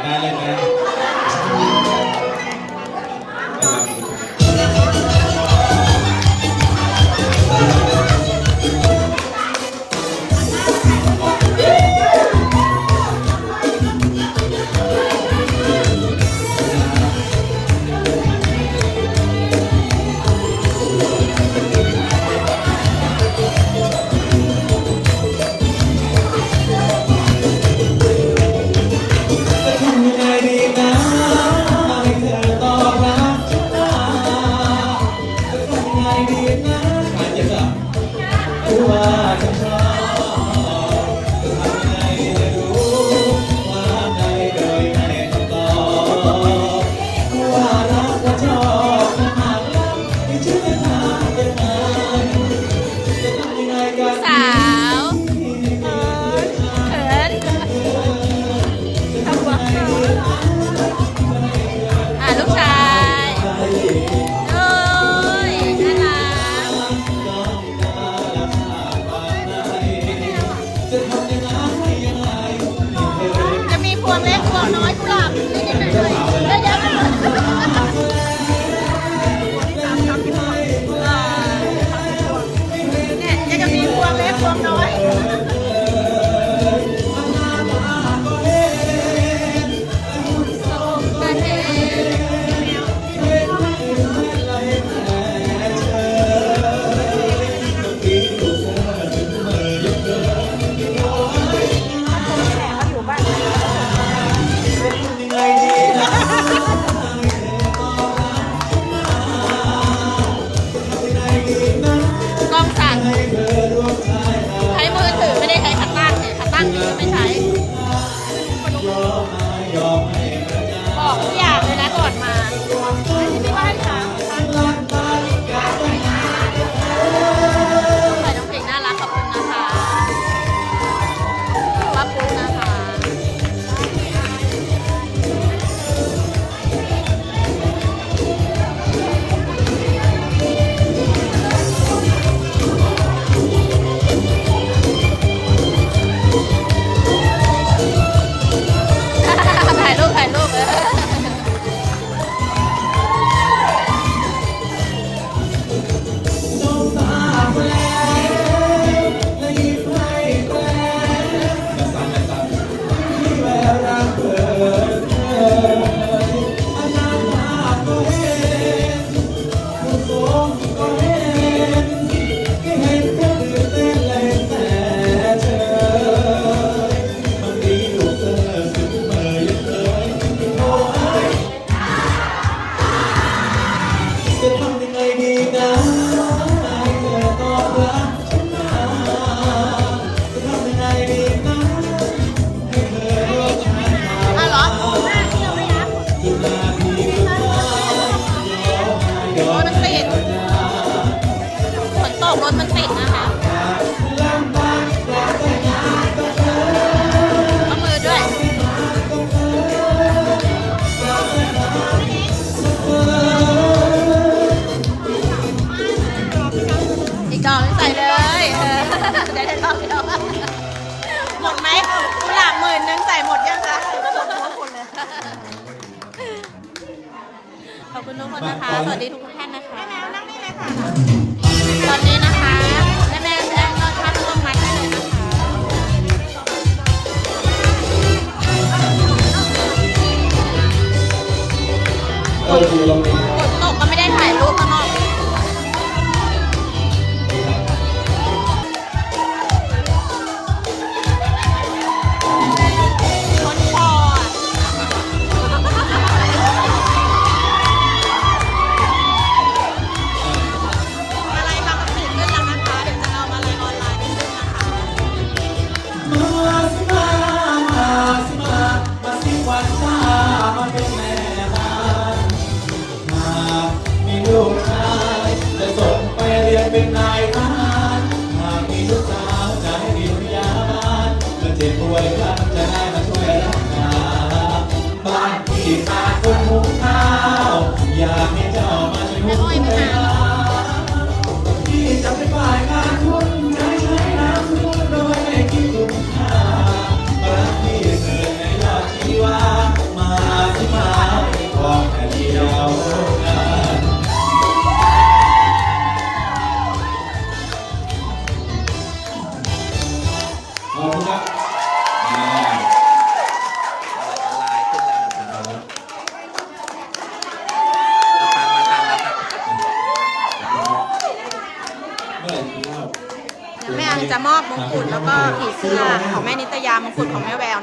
拜拜拜 น้อยกุหลาบ y'all. คนนะคะ สวัสดีทุกท่านนะคะแม่แมวนั่งนี่เลยค่ะ ตอนนี้นะคะแม่แมวแจ้งว่าท่านลงไม้ได้เลยนะคะ วยกันจะได้มาช่วยรักษาบ้านที่ขาดคนหุงข้าว อยากให้เจ้ามาช่วยหุงข้าวที่จะเป็ เสื้อของแม่นิตยามงกุฎของแม่แวว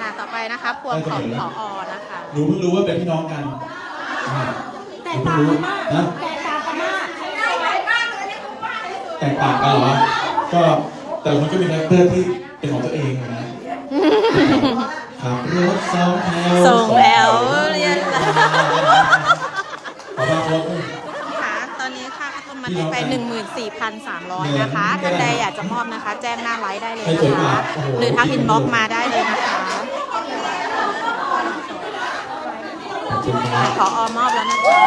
อ่าต่อไปนะคะพวงของผอนะคะหนูเพิ่งรู้ว่าเป็นพี่น้องกันแต่ต่างกันมากนะแตกต่างกันเหรอ ก็แต่ละคนก็มีคาแรคเตอร์ที่เป็นของตัวเองนะขับรถสองแถวส่งแอลเรียนละ ขอบ้างครับ ค่ะตอนนี้ค่าข้าวต้มมัดได้ไป 14,300 นะคะท่านใดอยากจะมอบนะคะ แจ้งหน้าไลฟ์ได้เลยนะคะหรือทักอินบ็อกซ์มาได้เลยนะคะขอบคุณครับขออมอบแล้วนะคะ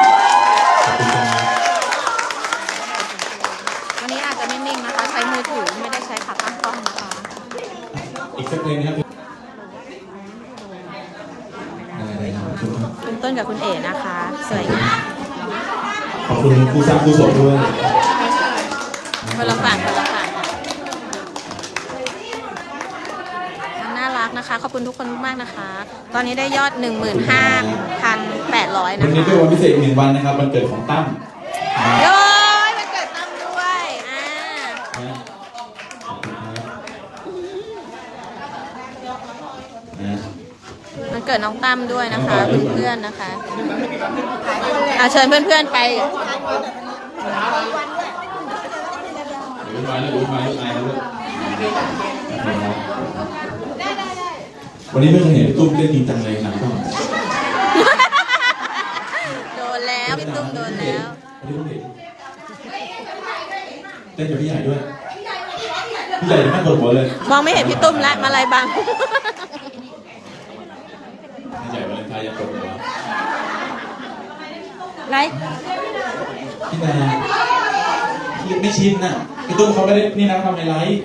ขอบคุณครับวันนี้อาจจะไม่นิ่งนะคะ ใช้มือถือไม่ได้ใช้ขาตั้งกล้องนะคะอีกสักเพลงนะครับได้ๆขอบคุณครับคุณต้นกับคุณเอ๋นะคะสวยงามขอบคุณครูสร้างครูสดด้วย คนละฝั่งคนละฝั่งน่ารักนะคะ ขอบคุณทุกคนมากๆนะคะ ตอนนี้ได้ยอด 15,800วันะนนี้คะเป็นวันพิเศษอีกหนึ่งวันนะครับวันเกิดของตั้มนะโย้ยมันเกิดตั้มด้วยอ่านะขอบคุณครับนะมันเกิดน้องตั้มด้วยนะคะเพื่อนๆนะคะอาเชิญเพื่อนๆไป เดี๋ยวมาแล้วเดี๋ยวมาแล้วอาแล้วลูกนะครับวันนี้ไม่เคยเห็นตุ้มเล่นจริงจังเลยหนังก็โดนแล้วพี่ตุ้มโดนแล้ววันนี้เห็นเต้นกับพี่ใหญ่ด้วยพี่ใหญ่มากกว่าหัวเลย มองไม่เห็นพี่ตุ้มแล้วมาลายบังพี่ใหญ่วันเลนไทายยังกดหัวไรพี่นา ไม่ชินนะพี่ตุ้มเขาไม่ได้นี่นะทำไฮไลฟ์